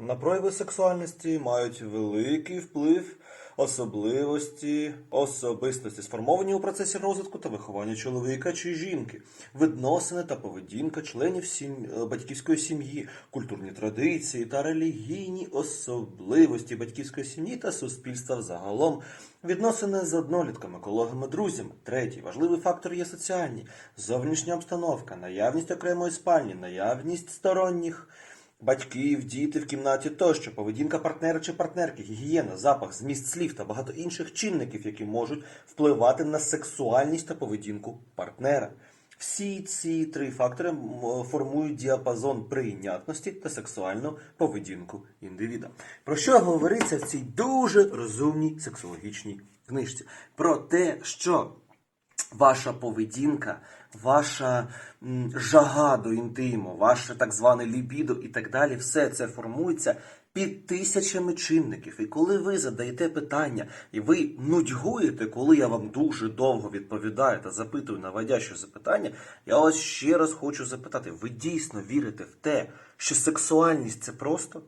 На прояви сексуальності мають великий вплив особливості особистості, сформовані у процесі розвитку та виховання чоловіка чи жінки, відносини та поведінка членів сім... е, батьківської сім'ї, культурні традиції та релігійні особливості батьківської сім'ї та суспільства взагалом, відносини з однолітками, колегами, друзями. Третій важливий фактор є соціальні, зовнішня обстановка, наявність окремої спальні, наявність сторонніх. Батьків, діти в кімнаті тощо, поведінка партнера чи партнерки, гігієна, запах, зміст слів та багато інших чинників, які можуть впливати на сексуальність та поведінку партнера. Всі ці три фактори формують діапазон прийнятності та сексуальну поведінку індивіда. Про що говориться в цій дуже розумній сексологічній книжці? Про те, що ваша поведінка, ваша жага до інтиму, ваше так зване лібідо і так далі, все це формується під тисячами чинників. І коли ви задаєте питання, і ви нудьгуєте, коли я вам дуже довго відповідаю та запитую наводяще запитання, я вас ще раз хочу запитати: ви дійсно вірите в те, що сексуальність це просто?